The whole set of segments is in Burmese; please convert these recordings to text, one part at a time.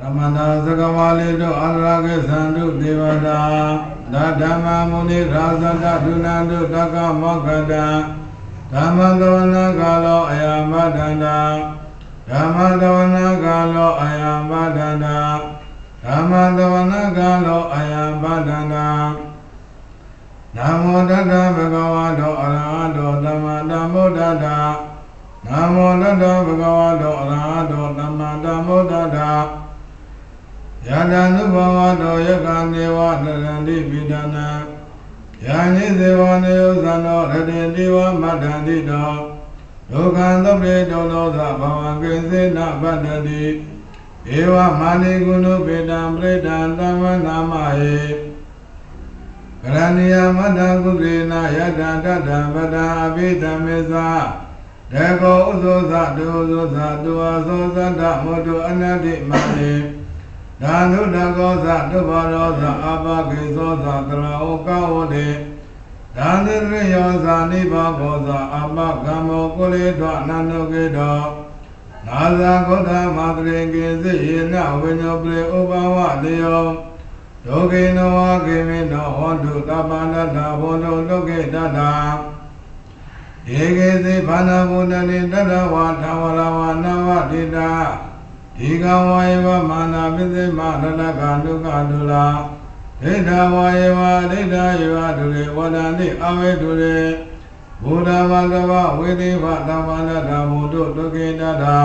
သမန္တာသကဝါလိတို့အရဂေသံတုဒေဝတာဒါဓမ္မမုနိရာဇတဒုနန္တုတက္ကမောက္ခတံဓမ္မသဝနာကာလောအယမတန္တာဓမ္မသဝနာကာလောအယမတန္တာဓမ္မသဝနာကာလောအယမတန္တာနမောတတ္တဗဂဝတောအရဟတောသမ္မာသမ္ဗုဒ္ဓတ္တနမောတတ္တဗဂဝတောအရဟတောသမ္မာသမ္ဗုဒ္ဓတ္တယတနုဘဝတောယကံဒေဝတရန္တိပိဒနာယာနိဇေဝနေယသံတော်ရတေတိဝမတ္တန္တိတောဒုက္ခံသုပ္ပေတောသောသဘဝကိစေနပတ္တတိဧဝမာနိကုဏုပေတံပရိဒံတမ္မနာမဟေကရဏီယမတ္တကုသေနယတတတ္တပဒံအဘိဓမ္မေသာဒေကောဥသောသတုဥသောသတုအသောသတ္တမောတုအနတ္တိမနိ ဒါနုတကောသတုဘောရောသအဘဂေသောသတရဩကဝတေဒါနရိယောဇာနိဘောဘောဇာအမကမ္မောကုလေတောအနန္တုကေတောနာဇာဂောဓမာတရေကေစိယေနဝိညောပရေဥပဝတယောဒုကေနောဝကေမိနောဟောတုတပ္ပန္တတာဘောတုဒုကေတတံဧကေသိဘာနာဘုဒ္ဓနိတတဝါသဝရဝနာဝတိတာ ဒီကဝါယေဝမာနာပိစိမရတကဒုက္ခဒုလာဒိဋ္ဌဝါယေဝဒိဋ္ဌယေဝဒုရေဝဒန္တိအဝေဒုရေဘုဒ္ဓဘာဂဝဝေတိဘသဗ္ဗန္တတာဘုဒ္ဓဒုက္ခေတတာ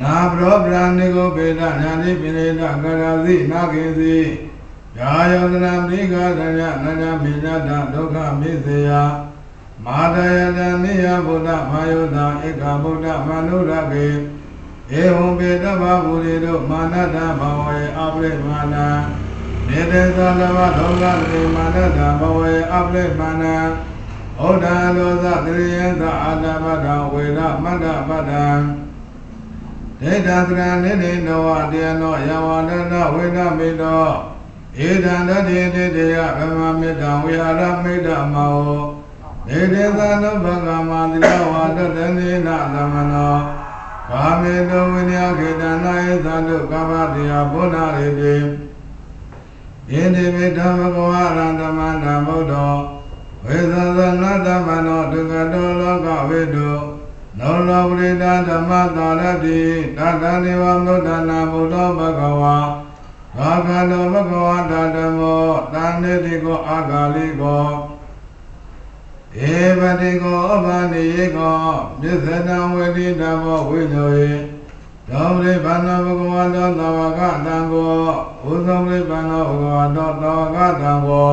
နာဘရောပရဏိကိုပေဒညာတိပိရိဒကရသိနာကေစီယာယောတနာမိဂဒညနညမိညတဒုက္ခမိစေယမာတယတနိယဗုဒ္ဓမာယုဒဧကဗုဒ္ဓမနုရကေ ဧဝံပေတဗဗုရိတို့မာနတဘဝေအပရိမာဏနေတေသလဝလောကတိမာနတဘဝေအပရိမာဏဩဒာလောသတရိယသအာတပတ္တဝေရမတ္တပတ္တဒေတာသရဏိနေနောဝတေနောယဝန္တနဝေနမိတောဧတံတတိတေတယဗမမေတ္တဝေဟာရမိတ္တမောဒေတေသနုဘဂမတိလဝတတနေနသမနော ကာမေတောဝိညာခေတနာယသတုကဗ္ဗတိယဘုနာရေတိဣတိမေဓမ္မကဝရန္တမန္တဗုဒ္ဓောဝေသသနတမနောဒုက္ခတောလောကဝေတုနောလောပရိဒဓမ္မတာရတိတတံဒေဝမုဒ္ဒနာဘုဒ္ဓဘဂဝါဘာဂတောဘဂဝါတဓမ္မောတန်နေတိကိုအာဂါလိကို ဧပတိကိုအဘာနိယေကောမြစ္စနံဝေတိတဘောဝိညောယေသောပရိပန္နဘဂဝါတောသဝကတံကိုဥသောပရိပန္နဘဂဝါတောသဝကတံကို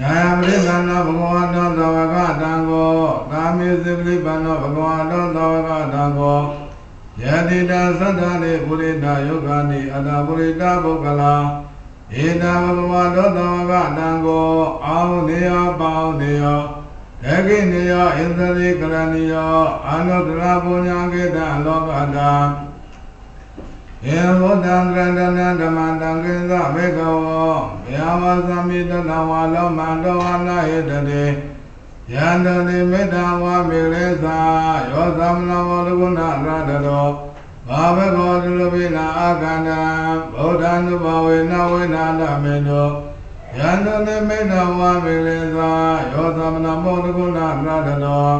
ညာယပရိပန္နဘဂဝါတောသဝကတံကိုကာမေစပရိပန္နဘဂဝါတောသဝကတံကိုယတိတာသတ္တရိပုရိတာယောဂာနိအတ္တပုရိတာပုဂ္ဂလာ ဧတာဘဂဝါတောသဝကတံကိုအာဟုနေယပေါင်းနေယဒဂိနေယဣန္ဒရိကရဏီယောအာနုတရာပုညံကေတံလောကတံယေဘုဒ္ဓံကရန္တနံဓမ္မံတံကိသဘေကဝောဘယဝသမိတနဝါလောမန္တောဝနာဟေတတိယန္တတိမေတ္တာဝါမေလေသာယောသမနဝလကုဏရတတော ဘာဘကောတုလပိနာအာကန္တံဗုဒ္ဓ ानु ဘဝေနဝေနာတမေတောယန္တတိမေတ္တာဝါမေလေသာယောသမနမောလကုဏရတတော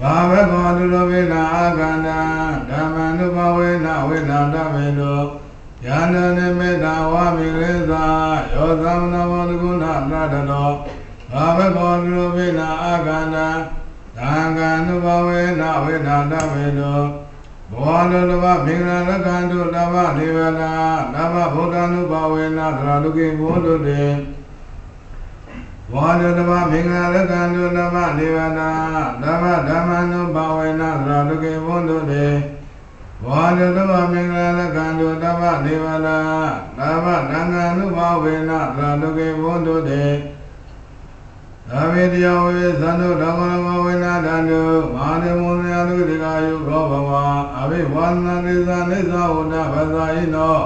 ဘာဝကောတုလပိနာအာကန္တံဓမ္မ ानु ဘဝေနဝေနာတမေတောယန္တတိမေတ္တာဝါမေလေသာယောသမနမောလကုဏရတတောဘာဝကောတုလပိနာအာကန္တံသံဃာနုဘဝေနဝေနာတမေတော ဘောနုတဗမင်္ဂလာကံတုတဗ္ဗဒေဝနာနဗ္ဗဗုဒ္ဓ ानु ဘဝေနသရလုကေဘုဒ္ဓတေဘောနုတဗမင်္ဂလာကံတုတဗ္ဗဒေဝနာနဗ္ဗဓမ္မ ानु ဘဝေနသရလုကေဘုဒ္ဓတေဘောနုတဗမင်္ဂလာကံတုတဗ္ဗဒေဝနာနဗ္ဗဓမ္မ ानु ဘဝေနသရလုကေဘုဒ္ဓတေအဝိတယဝေသန္တုဓမ္မဝဝေနာတန္တုမာနမုန်ယတုတိကာယုခောဘဝ အဘိဝါသံနေသာနေသာဝဒဘာသာယိနော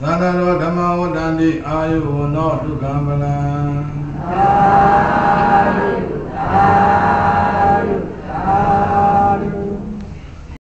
သန္တာရောဓမ္မဝတ္တန္တိအာယုဝနောဒုက္ခမလံသာဓုသာ